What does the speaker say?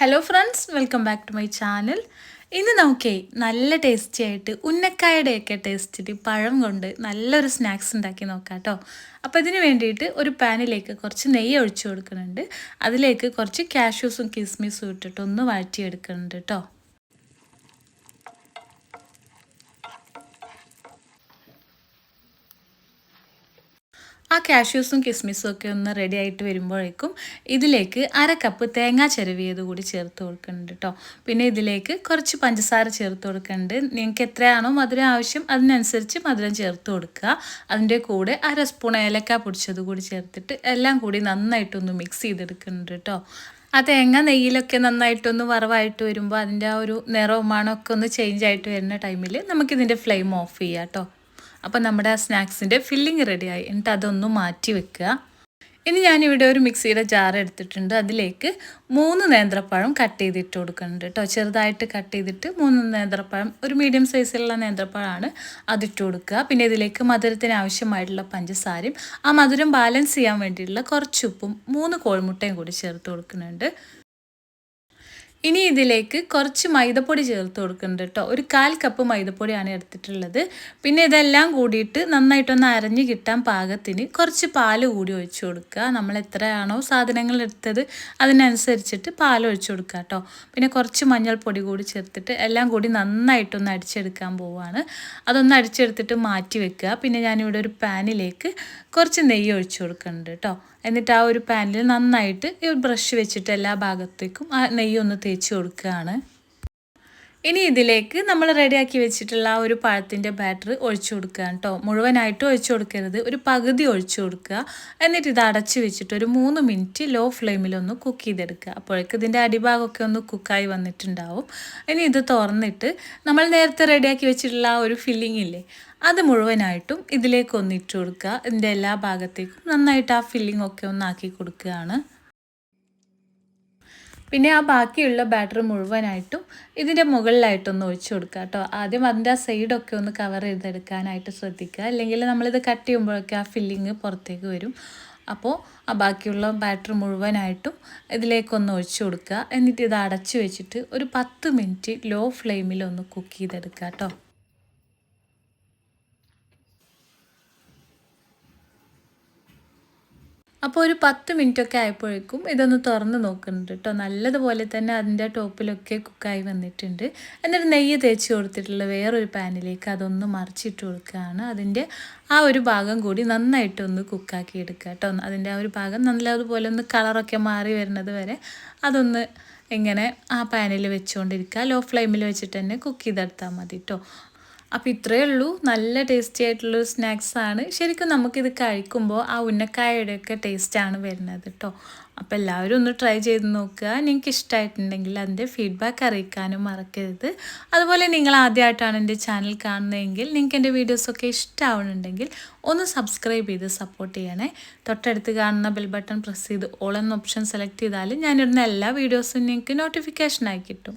Hello friends welcome back to my channel ഇന്ന് നമുക്കേ നല്ല ടേസ്റ്റി ആയിട്ട് ഉന്നക്കായുടെയൊക്കെ ടേസ്റ്റിൽ പഴം കൊണ്ട് നല്ലൊരു സ്നാക്സ് ഉണ്ടാക്കി നോക്കാം കേട്ടോ അപ്പോൾ ഇതിന് വേണ്ടിയിട്ട് ഒരു പാനിലേക്ക് കുറച്ച് നെയ്യ് ഒഴിച്ചു കൊടുക്കുന്നുണ്ട്. അതിലേക്ക് കുറച്ച് കാഷ്യൂസും കിസ്മിസും ഇട്ടിട്ട് ഒന്ന് വഴറ്റിയെടുക്കുന്നുണ്ട് കേട്ടോ ആ കാഷ്യൂസും കിസ്മിസും ഒക്കെ ഒന്ന് റെഡി ആയിട്ട് വരുമ്പോഴേക്കും ഇതിലേക്ക് അര കപ്പ് തേങ്ങ ചിരവിയത് കൂടി ചേർത്ത് കൊടുക്കുന്നുണ്ട് കേട്ടോ പിന്നെ ഇതിലേക്ക് കുറച്ച് പഞ്ചസാര ചേർത്ത് കൊടുക്കുന്നുണ്ട്. നിങ്ങൾക്ക് എത്രയാണോ മധുരം ആവശ്യം അതിനനുസരിച്ച് മധുരം ചേർത്ത് കൊടുക്കുക. അതിന്റെ കൂടെ അര സ്പൂൺ ഏലക്ക പൊടിച്ചത് കൂടി ചേർത്തിട്ട് എല്ലാം കൂടി നന്നായിട്ടൊന്ന് മിക്സ് ചെയ്തെടുക്കുന്നുണ്ട് കേട്ടോ ആ തേങ്ങ നെയ്യിലൊക്കെ നന്നായിട്ടൊന്ന് വറവായിട്ട് വരുമ്പോൾ അതിന്റെ ആ ഒരു നിറവും ഒന്ന് ചേഞ്ച് ആയിട്ട് വരുന്ന ടൈമിൽ നമുക്കിതിന്റെ ഫ്ലെയിം ഓഫ് ചെയ്യാം കേട്ടോ അപ്പോൾ നമ്മുടെ സ്നാക്സിന്റെ ഫില്ലിങ് റെഡിയായി. എന്നിട്ട് അതൊന്ന് മാറ്റി വെക്കുക. ഇനി ഞാനിവിടെ ഒരു മിക്സിയുടെ ജാർ എടുത്തിട്ടുണ്ട്. അതിലേക്ക് മൂന്ന് നേന്ത്രപ്പഴം കട്ട് ചെയ്തിട്ട് കൊടുക്കുന്നുണ്ട് കേട്ടോ. ചെറുതായിട്ട് കട്ട് ചെയ്തിട്ട് മൂന്ന് നേന്ത്രപ്പഴം ഒരു മീഡിയം സൈസിലുള്ള നേന്ത്രപ്പഴമാണ് അതിട്ട് കൊടുക്കുക. പിന്നെ ഇതിലേക്ക് മധുരത്തിന് ആവശ്യമായിട്ടുള്ള പഞ്ചസാരയും ആ മധുരം ബാലൻസ് ചെയ്യാൻ വേണ്ടിയിട്ടുള്ള കുറച്ച് ഉപ്പും മൂന്ന് കോഴിമുട്ടയും കൂടി ചേർത്ത് കൊടുക്കുന്നുണ്ട്. ഇനി ഇതിലേക്ക് കുറച്ച് മൈദപ്പൊടി ചേർത്ത് കൊടുക്കുന്നുണ്ട് കേട്ടോ. ഒരു കാൽ കപ്പ് മൈദപ്പൊടിയാണ് എടുത്തിട്ടുള്ളത്. പിന്നെ ഇതെല്ലാം കൂടിയിട്ട് നന്നായിട്ടൊന്ന് അരഞ്ഞ് കിട്ടാൻ പാകത്തിന് കുറച്ച് പാൽ കൂടി ഒഴിച്ചു കൊടുക്കുക. നമ്മൾ എത്രയാണോ സാധനങ്ങൾ എടുത്തത് അതിനനുസരിച്ചിട്ട് പാൽ ഒഴിച്ചു കൊടുക്കുക കേട്ടോ. പിന്നെ കുറച്ച് മഞ്ഞൾപ്പൊടി കൂടി ചേർത്തിട്ട് എല്ലാം കൂടി നന്നായിട്ടൊന്ന് അടിച്ചെടുക്കാൻ പോവുകയാണ്. അതൊന്ന് അടിച്ചെടുത്തിട്ട് മാറ്റി വെക്കുക. പിന്നെ ഞാനിവിടെ ഒരു പാനിലേക്ക് കുറച്ച് നെയ്യ് ഒഴിച്ചു കൊടുക്കുന്നുണ്ട് കേട്ടോ. എന്നിട്ട് ആ ഒരു പാനിൽ നന്നായിട്ട് ഈ ബ്രഷ് വെച്ചിട്ട് എല്ലാ ഭാഗത്തേക്കും ആ നെയ്യൊന്ന് തേച്ച് കൊടുക്കുകയാണ്. ഇനി ഇതിലേക്ക് നമ്മൾ റെഡിയാക്കി വെച്ചിട്ടുള്ള ഒരു പഴത്തിന്റെ ബാറ്റർ ഒഴിച്ചു കൊടുക്കുക കേട്ടോ. മുഴുവനായിട്ട് ഒഴിച്ചു കൊടുക്കരുത്. ഒരു പകുതി ഒഴിച്ചു കൊടുക്കുക. എന്നിട്ട് ഇത് അടച്ചു വെച്ചിട്ട് ഒരു മൂന്ന് മിനിറ്റ് ലോ ഫ്ലെയിമിലൊന്ന് കുക്ക് ചെയ്തെടുക്കുക. അപ്പോഴേക്ക് ഇതിന്റെ അടിഭാഗമൊക്കെ ഒന്ന് കുക്കായി വന്നിട്ടുണ്ടാവും. ഇനി ഇത് തുറന്നിട്ട് നമ്മൾ നേരത്തെ റെഡിയാക്കി വെച്ചിട്ടുള്ള ആ ഒരു ഫില്ലിംഗ് ഇല്ലേ അത് മുഴുവനായിട്ടും ഇതിലേക്ക് ഒന്നിട്ട് കൊടുക്കുക. ഇതിന്റെ എല്ലാ ഭാഗത്തേക്കും നന്നായിട്ട് ആ ഫില്ലിംഗ് ഒക്കെ ഒന്നാക്കി കൊടുക്കുകയാണ്. പിന്നെ ആ ബാക്കിയുള്ള ബാറ്റർ മുഴുവനായിട്ടും ഇതിന്റെ മുകളിലായിട്ടൊന്ന് ഒഴിച്ചു കൊടുക്കുക കേട്ടോ. ആദ്യം അതിന്റെ ആ സൈഡൊക്കെ ഒന്ന് കവർ ചെയ്തെടുക്കാനായിട്ട് ശ്രദ്ധിക്കുക. അല്ലെങ്കിൽ നമ്മളിത് കട്ട് ചെയ്യുമ്പോഴൊക്കെ ആ ഫില്ലിങ് പുറത്തേക്ക് വരും. അപ്പോൾ ആ ബാക്കിയുള്ള ബാറ്റർ മുഴുവനായിട്ടും ഇതിലേക്കൊന്ന് ഒഴിച്ചു കൊടുക്കുക. എന്നിട്ട് ഇത് അടച്ചു വെച്ചിട്ട് ഒരു പത്ത് മിനിറ്റ് ലോ ഫ്ലെയിമിൽ ഒന്ന് കുക്ക് ചെയ്തെടുക്കുക കേട്ടോ. അപ്പോൾ ഒരു പത്ത് മിനിറ്റൊക്കെ ആയപ്പോഴേക്കും ഇതൊന്ന് തുറന്ന് നോക്കുന്നുണ്ട് കേട്ടോ. നല്ലതുപോലെ തന്നെ അതിന്റെ ടോപ്പിലൊക്കെ കുക്കായി വന്നിട്ടുണ്ട്. എന്നിട്ട് നെയ്യ് തേച്ച് കൊടുത്തിട്ടുള്ള വേറൊരു പാനിലേക്ക് അതൊന്ന് മറിച്ചിട്ട് കൊടുക്കുകയാണ്. അതിന്റെ ആ ഒരു ഭാഗം കൂടി നന്നായിട്ടൊന്ന് കുക്കാക്കി എടുക്കുക കേട്ടോ. അതിന്റെ ആ ഒരു ഭാഗം നല്ലതുപോലെ ഒന്ന് കളറൊക്കെ മാറി വരുന്നത് വരെ അതൊന്ന് ഇങ്ങനെ ആ പാനിൽ വെച്ചുകൊണ്ടിരിക്കുക ലോ ഫ്ലെയിമിൽ വെച്ചിട്ട് തന്നെ കുക്ക് ചെയ്തെടുത്താൽ മതി കേട്ടോ. അപ്പോൾ ഇത്രയേ ഉള്ളൂ. നല്ല ടേസ്റ്റി ആയിട്ടുള്ളൊരു സ്നാക്സാണ് ശരിക്കും നമുക്കിത് കഴിക്കുമ്പോൾ ആ ഉന്നക്കായയുടെയൊക്കെ ടേസ്റ്റാണ് വരുന്നത് കേട്ടോ അപ്പോൾ എല്ലാവരും ഒന്ന് ട്രൈ ചെയ്ത് നോക്കുക. നിങ്ങൾക്ക് ഇഷ്ടമായിട്ടുണ്ടെങ്കിൽ അതിന്റെ ഫീഡ്ബാക്ക് അറിയിക്കാനും മറക്കരുത്. അതുപോലെ നിങ്ങൾ ആദ്യമായിട്ടാണ് എന്റെ ചാനൽ കാണുന്നതെങ്കിൽ നിങ്ങൾക്ക് എന്റെ വീഡിയോസൊക്കെ ഇഷ്ടമാവുന്നുണ്ടെങ്കിൽ ഒന്ന് സബ്സ്ക്രൈബ് ചെയ്ത് സപ്പോർട്ട് ചെയ്യണേ. തൊട്ടടുത്ത് കാണുന്ന ബെൽ ബട്ടൺ പ്രസ് ചെയ്ത് ഓൾ എന്ന ഓപ്ഷൻ സെലക്ട് ചെയ്താൽ ഞാനിടുന്ന എല്ലാ വീഡിയോസും നിങ്ങൾക്ക് നോട്ടിഫിക്കേഷനായി കിട്ടും.